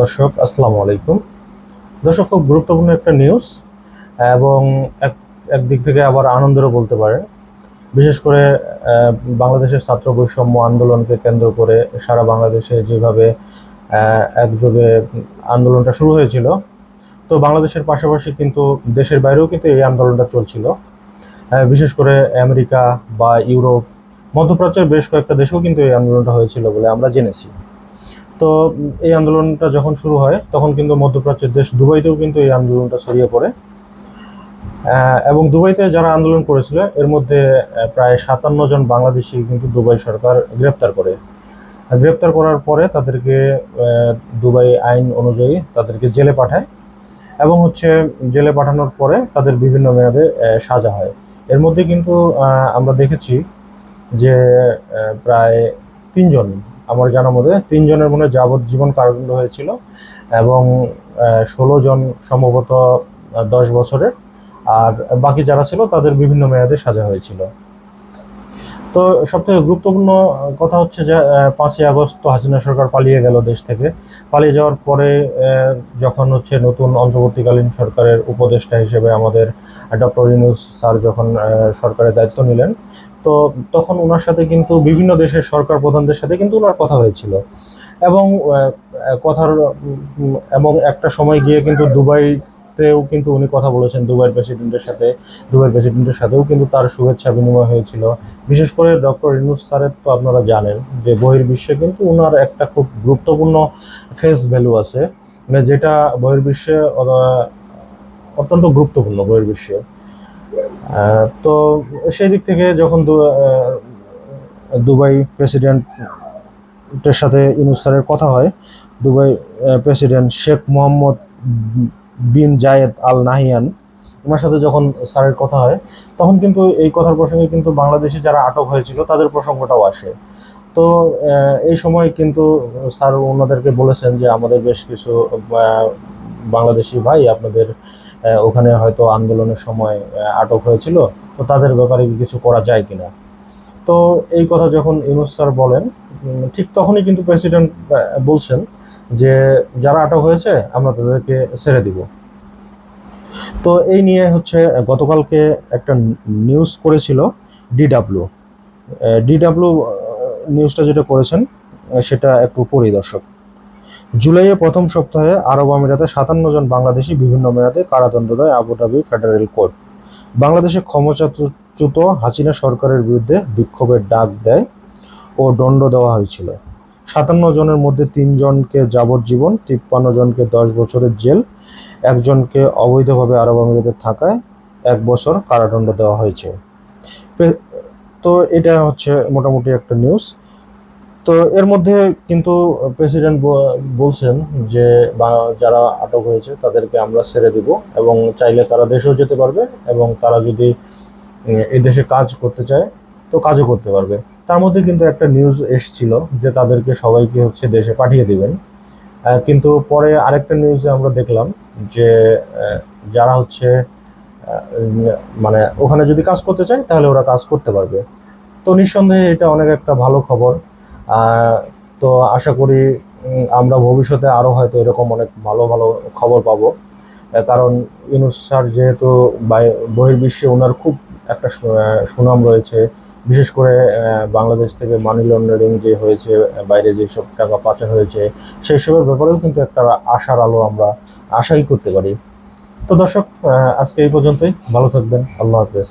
দর্শক, আসসালামু আলাইকুম। দর্শক, খুব গুরুত্বপূর্ণ একটা নিউজ এবং এক একদিক থেকে আবার আনন্দেরও বলতে পারে বিশেষ করে বাংলাদেশের ছাত্র বৈষম্য আন্দোলনকে কেন্দ্র করে সারা বাংলাদেশে যেভাবে একযোগে আন্দোলনটা শুরু হয়েছিল, তো বাংলাদেশের পাশাপাশি কিন্তু দেশের বাইরেও কিন্তু এই আন্দোলনটা চলছিল। বিশেষ করে আমেরিকা বা ইউরোপ, মধ্যপ্রাচ্যের বেশ কয়েকটা দেশেও কিন্তু এই আন্দোলনটা হয়েছিল বলে আমরা জেনেছি। তো এই আন্দোলনটা যখন শুরু হয়, তখন কিন্তু মধ্যপ্রাচ্যের দেশ দুবাইতেও কিন্তু এই আন্দোলনটা ছড়িয়ে পড়ে। এবং দুবাইতে যারা আন্দোলন করেছিল, এর মধ্যে প্রায় সাতান্ন জন বাংলাদেশি কিন্তু দুবাই সরকার গ্রেপ্তার করে। গ্রেপ্তার করার পরে তাদেরকে দুবাই আইন অনুযায়ী তাদেরকে জেলে পাঠায় এবং হচ্ছে জেলে পাঠানোর পরে তাদের বিভিন্ন মেয়াদে সাজা হয়। এর মধ্যে কিন্তু আমরা দেখেছি যে প্রায় তিনজন আমার জানা মতে তিনজনের মনে যাবজ্জীবন কারাদণ্ড হয়েছিল এবং ষোলো জন সম্ভবত দশ বছরের। আর বাকি যারা ছিল তাদের বিভিন্ন মেয়াদে সাজা হয়েছিল। তো সবথেকে গুরুত্বপূর্ণ কথা হচ্ছে যে পাঁচই আগস্ট তো হাসিনা সরকার পালিয়ে গেল দেশ থেকে। পালিয়ে যাওয়ার পরে যখন হচ্ছে নতুন অন্তর্বর্তীকালীন সরকারের উপদেষ্টা হিসেবে আমাদের ডক্টর ইনুস স্যার যখন সরকারের দায়িত্ব নিলেন, তো তখন ওনার সাথে কিন্তু বিভিন্ন দেশের সরকার প্রধানদের সাথে কিন্তু ওনার কথা হয়েছিল। এবং কথার এবং একটা সময় গিয়ে কিন্তু দুবাইতেও কিন্তু উনি কথা বলেছেন, দুবাইয়ের প্রেসিডেন্টের সাথে। দুবাইয়ের প্রেসিডেন্টের সাথেও কিন্তু তার শুভেচ্ছা বিনিময় হয়েছিল। বিশেষ করে ডক্টর ইনুস স্যারের তো আপনারা জানেন যে বহির্বিশ্বে কিন্তু ওনার একটা খুব গুরুত্বপূর্ণ ফেস ভ্যালু আছে। মানে যেটা বহির্বিশ্বে অত্যন্ত গুরুত্বপূর্ণ বহির্বিশ্বে। তো সেই দিক থেকে যখন দুবাই প্রেসিডেন্টের সাথে ইনুস স্যারের কথা হয়, Dubai president Sheikh Mohammed bin Zayed Al Nahyan ওনার সাথে যখন স্যারের কথা হয়, তখন কিন্তু এই কথার প্রসঙ্গে কিন্তু বাংলাদেশে যারা আটক হয়েছিল, তাদের প্রসঙ্গটাও আসে। তো এই সময় কিন্তু স্যার ওনাদেরকে বলেছেন যে, আমাদের বেশ কিছু বাংলাদেশি ভাই আপনাদের ওখানে হয়তো আন্দোলনের সময় আটক হয়েছিল, তো তাদের ব্যাপারে কিছু করা যায় কিনা? তো এই কথা যখন ইউনুস স্যার বলেন ঠিক তখনই কিন্তু প্রেসিডেন্ট বলছেন যে যারা আটক হয়েছে, আমরা তাদেরকে ছেড়ে দিব। তো এই নিয়ে হচ্ছে গতকালকে একটা নিউজ করেছিল ডিডাব্লিউ ডিডাব্লিউ নিউজটা যেটা করেছেন সেটা একটু পরিদর্শক। জুলাইয়ের প্রথম সপ্তাহে আরব আমিরাতে সাতান্ন জন বাংলাদেশি বিভিন্ন মেয়াদে কারাদণ্ড দেয় আবুধাবি ফেডারেল কোর্ট। বাংলাদেশে ক্ষমতাচ্যুত হাসিনা সরকারের বিরুদ্ধে বিক্ষোভের ডাক দেয় ও দণ্ড দেওয়া হয়েছিল। সাতান্ন জনের মধ্যে তিনজনকে যাবজ্জীবন তিপ্পান্ন জনকে দশ বছরের জেল একজনকে অবৈধভাবে আরব আমিরাতে থাকায় এক বছর কারাদণ্ড দেওয়া হয়েছে। তো এটা হচ্ছে মোটামুটি একটা নিউজ তো এর মধ্যে কিন্তু প্রেসিডেন্ট বলছেন যে যারা আটক হয়েছে তাদেরকে আমরা ছেড়ে দিব এবং চাইলে তারা দেশেও যেতে পারবে এবং তারা যদি উম, এই দেশে কাজ করতে চায় তো কাজও করতে পারবে। তার মধ্যে কিন্তু একটা নিউজ এসছিল যে তাদেরকে সবাইকে হচ্ছে দেশে পাঠিয়ে দিবেন। কিন্তু পরে আরেকটা নিউজে আমরা দেখলাম যে যারা হচ্ছে মানে ওখানে যদি কাজ করতে চায়, তাহলে ওরা কাজ করতে পারবে। তো নিঃসন্দেহে এটা অনেক একটা ভালো খবর। তো আশা করি আমরা ভবিষ্যতে আরও হয়তো এরকম অনেক ভালো ভালো খবর পাবো। কারণ ইউনুস স্যার যেহেতু বহির্বিশ্বে ওনার খুব একটা সুনাম রয়েছে বিশেষ করে বাংলাদেশ থেকে মানি লন্ডারিং যে হয়েছে, বাইরে যেসব টাকা পাচার হয়েছে, সেই সবের ব্যাপারেও কিন্তু একটা আশার আলো আমরা আশাই করতে পারি। তো দর্শক আজকে এই পর্যন্তই। ভালো থাকবেন। আল্লাহ হাফেজ।